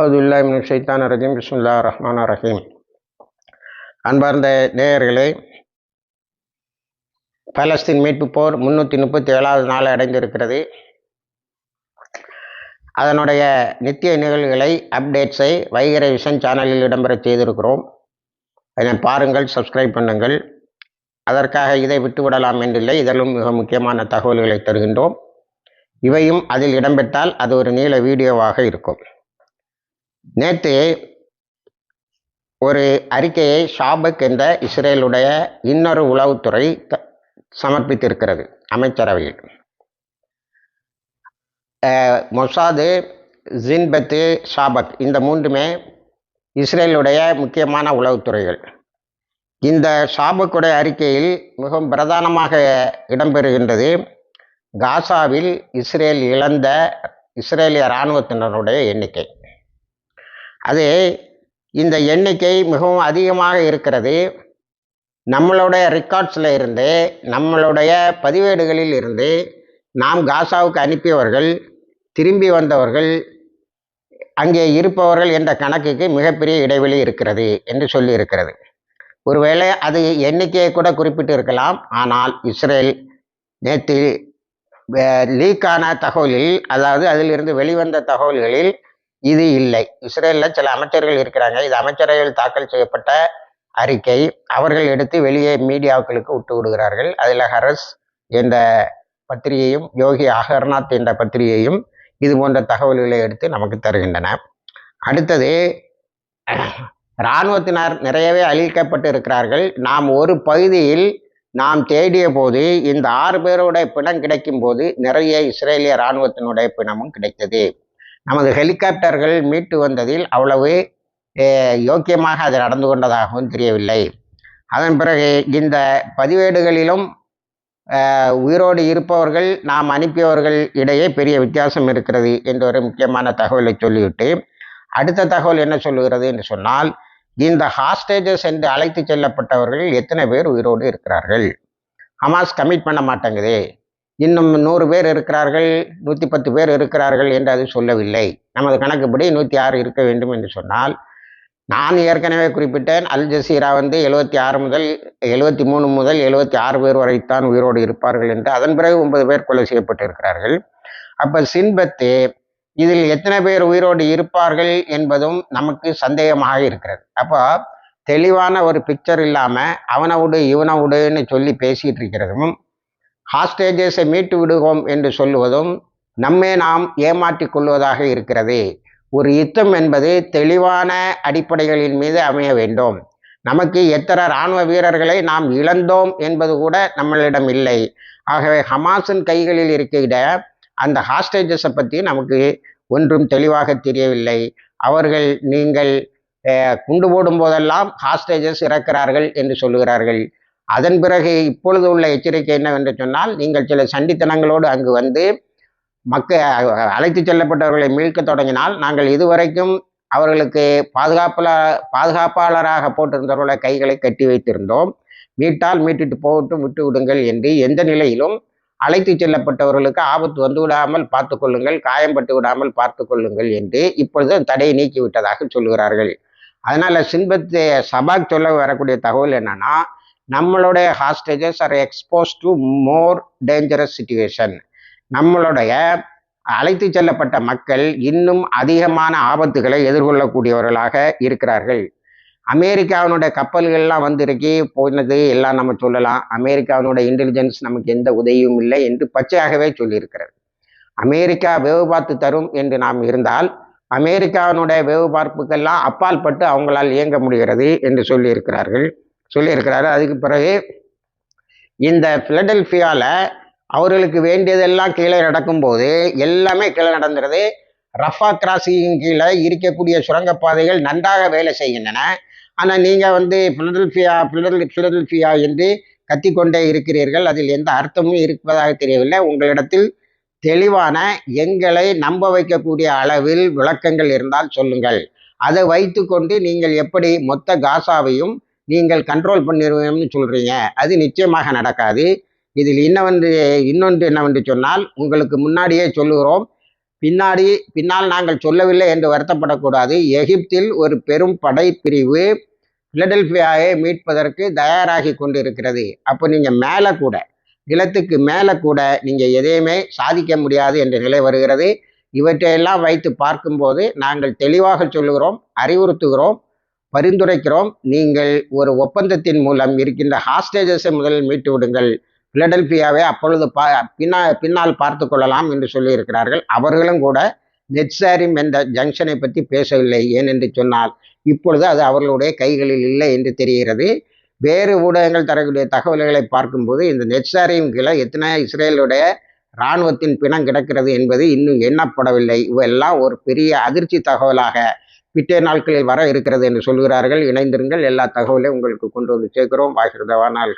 அவுதுல்லாமின் ஷைத்தான் ரஜீம். பிஸ்மில்லா ரஹ்மான் ரஹீம். அன்பார்ந்த நேயர்களே பலஸ்தீன் மீட்பு போர் முன்னூற்றி முப்பத்தி ஏழாவது நாள் அடைந்திருக்கிறது. அதனுடைய நித்திய நிகழ்வுகளை அப்டேட்ஸை வைகரை விஷன் சேனலில் இடம்பெற செய்திருக்கிறோம். அதனை பாருங்கள் சப்ஸ்கிரைப் பண்ணுங்கள். அதற்காக இதை விட்டுவிடலாம் என்றில்லை. இதலும் மிக முக்கியமான தகவல்களை தருகின்றோம். இவையும் அதில் இடம்பெற்றால் அது ஒரு நீள வீடியோவாக இருக்கும். நேற்று ஒரு அறிக்கையை ஷாபக் என்ற இஸ்ரேலுடைய இன்னொரு உளவுத்துறை சமர்ப்பித்திருக்கிறது அமைச்சரவையில். மொசாது ஜின்பத்து ஷாபக் இந்த மூன்றுமே இஸ்ரேலுடைய முக்கியமான உளவுத்துறைகள். இந்த ஷாபக்குடைய அறிக்கையில் மிகவும் பிரதானமாக இடம்பெறுகின்றது காசாவில் இஸ்ரேல் இழந்த இஸ்ரேலிய இராணுவத்தினருடைய எண்ணிக்கை. அது இந்த எண்ணிக்கை மிகவும் அதிகமாக இருக்கிறது. நம்மளுடைய ரெக்கார்ட்ஸில் இருந்து நம்மளுடைய பதிவேடுகளில் இருந்து நாம் காசாவுக்கு அனுப்பியவர்கள் திரும்பி வந்தவர்கள் அங்கே இருப்பவர்கள் என்ற கணக்குக்கு மிகப்பெரிய இடைவெளி இருக்கிறது என்று சொல்லியிருக்கிறது. ஒருவேளை அது எண்ணிக்கையை கூட குறிப்பிட்டு இருக்கலாம். ஆனால் இஸ்ரேல் நேற்று லீக்கான தகவலில் அதாவது அதிலிருந்து வெளிவந்த தகவல்களில் இது இல்லை. இஸ்ரேலில் சில அமைச்சர்கள் இருக்கிறாங்க. இது அமைச்சரவையில் தாக்கல் செய்யப்பட்ட அறிக்கை. அவர்கள் எடுத்து வெளியே மீடியாக்களுக்கு விட்டு விடுகிறார்கள். அதில் ஹரஸ் என்ற பத்திரிகையும் யோகி அகர்நாத் என்ற பத்திரிகையும் இது போன்ற தகவல்களை எடுத்து நமக்கு தருகின்றன. அடுத்தது இராணுவத்தினர் நிறையவே அழிக்கப்பட்டு இருக்கிறார்கள். நாம் ஒரு பகுதியில் நாம் தேடிய போது இந்த ஆறு பேருடைய பிணம் கிடைக்கும் போது நிறைய இஸ்ரேலிய இராணுவத்தினுடைய பிணமும் கிடைத்தது. நமது ஹெலிகாப்டர்கள் மீட்டு வந்ததில் அவ்வளவு யோக்கியமாக அது நடந்து கொண்டதாகவும் தெரியவில்லை. அதன் பிறகு இந்த பதிவேடுகளிலும் உயிரோடு இருப்பவர்கள் நாம் அனுப்பியவர்கள் இடையே பெரிய வித்தியாசம் இருக்கிறது என்ற ஒரு முக்கியமான தகவலை சொல்லிவிட்டு அடுத்த தகவல் என்ன சொல்லுகிறது என்று சொன்னால் இந்த ஹாஸ்டேஜஸ் என்று அழைத்து செல்லப்பட்டவர்கள் எத்தனை பேர் உயிரோடு இருக்கிறார்கள்? ஹமாஸ் கமிட் பண்ண மாட்டேங்குது. இன்னும் நூறு பேர் இருக்கிறார்கள் நூற்றி பத்து பேர் இருக்கிறார்கள் என்று அது சொல்லவில்லை. நமது கணக்குப்படி நூற்றி ஆறு இருக்க வேண்டும் என்று சொன்னால் நான் ஏற்கனவே குறிப்பிட்டேன் அல் ஜசீரா வந்து எழுபத்தி ஆறு முதல் எழுபத்தி மூணு முதல் எழுபத்தி ஆறு பேர் வரைத்தான் உயிரோடு இருப்பார்கள் என்று அதன் பிறகு ஒன்பது பேர் கொலை செய்யப்பட்டிருக்கிறார்கள். அப்போ சின்பத்து இதில் எத்தனை பேர் உயிரோடு இருப்பார்கள் என்பதும் நமக்கு சந்தேகமாக இருக்கிறது. அப்போ தெளிவான ஒரு பிக்சர் இல்லாமல் அவனை விடு இவனை விடுன்னு சொல்லி பேசிகிட்டு இருக்கிறதும் ஹாஸ்டேஜஸை மீட்டு விடுவோம் என்று சொல்லுவதும் நம்மை நாம் ஏமாற்றிக் கொள்வதாக இருக்கிறது. ஒரு யுத்தம் என்பது தெளிவான அடிப்படைகளின் மீது அமைய வேண்டும். நமக்கு எத்தனை இராணுவ வீரர்களை நாம் இழந்தோம் என்பது கூட நம்மளிடம் இல்லை. ஆகவே ஹமாஸின் கைகளில் இருக்கின்ற அந்த ஹாஸ்டேஜஸை பற்றி நமக்கு ஒன்றும் தெளிவாக தெரியவில்லை. அவர்கள் நீங்கள் குண்டு போடும் போதெல்லாம் ஹாஸ்டேஜஸ் இறக்கிறார்கள் என்று சொல்லுகிறார்கள். அதன் பிறகு இப்பொழுது உள்ள எச்சரிக்கை என்னவென்று சொன்னால் நீங்கள் சில சண்டித்தனங்களோடு அங்கு வந்து மக்க அழைத்து செல்லப்பட்டவர்களை மீட்க தொடங்கினால் நாங்கள் இதுவரைக்கும் அவர்களுக்கு பாதுகாப்புல பாதுகாப்பாளராக போட்டிருந்தவர்களை கைகளை கட்டி வைத்திருந்தோம். மீட்டால் மீட்டுட்டு போகட்டும் விட்டு விடுங்கள் என்று எந்த நிலையிலும் அழைத்து செல்லப்பட்டவர்களுக்கு ஆபத்து வந்து விடாமல் பார்த்து கொள்ளுங்கள் காயம்பட்டு விடாமல் பார்த்து கொள்ளுங்கள் என்று இப்பொழுது தடையை நீக்கிவிட்டதாக சொல்கிறார்கள் அதனால் அதனால சின்பத் சபாக் சொல்ல வரக்கூடிய தகவல் என்னன்னா நம்மளுடைய hostages are expose to more dangerous situation நம்மளுடைய அழைத்து செல்லப்பட்ட மக்கள் இன்னும் அதிகமான ஆபத்துகளை எதிர்கொள்ளக்கூடியவர்களாக இருக்கிறார்கள். அமெரிக்காவினுடைய கப்பல்கள்லாம் வந்திருக்கி போனது எல்லாம் நம்ம சொல்லலாம். அமெரிக்காவினுடைய இன்டெலிஜென்ஸ் நமக்கு எந்த உதவியும் இல்லை என்று பச்சையாகவே சொல்லியிருக்கிறது. அமெரிக்கா வேவு பார்த்து தரும் என்று நாம் இருந்தால் அமெரிக்காவினுடைய வேவு பார்ப்புக்கெல்லாம் அப்பால் பட்டு அவங்களால் இயங்க முடிகிறது என்று சொல்லியிருக்கிறார்கள். சொல்லியிருக்கிறாரு. அதுக்கு பிறகு இந்த பிலடெல்பியாவில் அவர்களுக்கு வேண்டியதெல்லாம் கீழே நடக்கும்போது எல்லாமே கீழே நடந்துருது. ரஃபா கிராசிங் கீழே இருக்கக்கூடிய சுரங்கப்பாதைகள் நன்றாக வேலை செய்கின்றன. ஆனால் நீங்கள் வந்து பிலடெல்பியா பிலடெல் பிலடெல்பியா என்று கத்திக்கொண்டே இருக்கிறீர்கள். அதில் எந்த அர்த்தமும் இருப்பதாக தெரியவில்லை. உங்களிடத்தில் தெளிவான எங்களை நம்ப வைக்கக்கூடிய அளவில் விளக்கங்கள் இருந்தால் சொல்லுங்கள். அதை வைத்துக்கொண்டு நீங்கள் எப்படி மொத்த காசாவையும் நீங்கள் கண்ட்ரோல் பண்ணிடுவீங்கன்னு சொல்கிறீங்க அது நிச்சயமாக நடக்காது. இதில் இன்னவென்று இன்னொன்று என்னவென்று சொன்னால் உங்களுக்கு முன்னாடியே சொல்லுகிறோம். பின்னாடி பின்னால் நாங்கள் சொல்லவில்லை என்று வருத்தப்படக்கூடாது. எகிப்தில் ஒரு பெரும் படைப்பிரிவு பிலடெல்பியாவை மீட்பதற்கு தயாராகி கொண்டிருக்கிறது. அப்போ நீங்கள் மேலே கூட நிலத்துக்கு மேலே கூட நீங்கள் எதையுமே சாதிக்க முடியாது என்ற நிலை வருகிறது. இவற்றையெல்லாம் வைத்து பார்க்கும்போது நாங்கள் தெளிவாக சொல்லுகிறோம் அறிவுறுத்துகிறோம். பரிந்துரைக்கிறோம். நீங்கள் ஒரு ஒப்பந்தத்தின் மூலம் இருக்கின்ற ஹாஸ்டேஜஸை முதலில் மீட்டு விடுங்கள். பிலடெல்பியாவை அப்பொழுது பா பின்னா பின்னால் பார்த்து கொள்ளலாம் என்று சொல்லியிருக்கிறார்கள். அவர்களும் கூட நெட்சாரிம் என்ற ஜங்ஷனை பற்றி பேசவில்லை ஏனென்று சொன்னால் இப்பொழுது அது அவர்களுடைய கைகளில் இல்லை என்று தெரிகிறது. வேறு ஊடகங்கள் தரக்கூடிய தகவல்களை பார்க்கும்போது இந்த நெட்சாரியும் கீழே எத்தனை இஸ்ரேலுடைய இராணுவத்தின் பிணம் கிடக்கிறது என்பது இன்னும் எண்ணப்படவில்லை. இவெல்லாம் ஒரு பெரிய அதிர்ச்சி தகவலாக பிட்டே நாட்களில் வர இருக்கிறது என்று சொல்கிறார்கள். இணைந்திருங்கள். எல்லா தகவலையும் உங்களுக்கு கொண்டு வந்து சேர்க்கிறோம். வாகிருதவானால்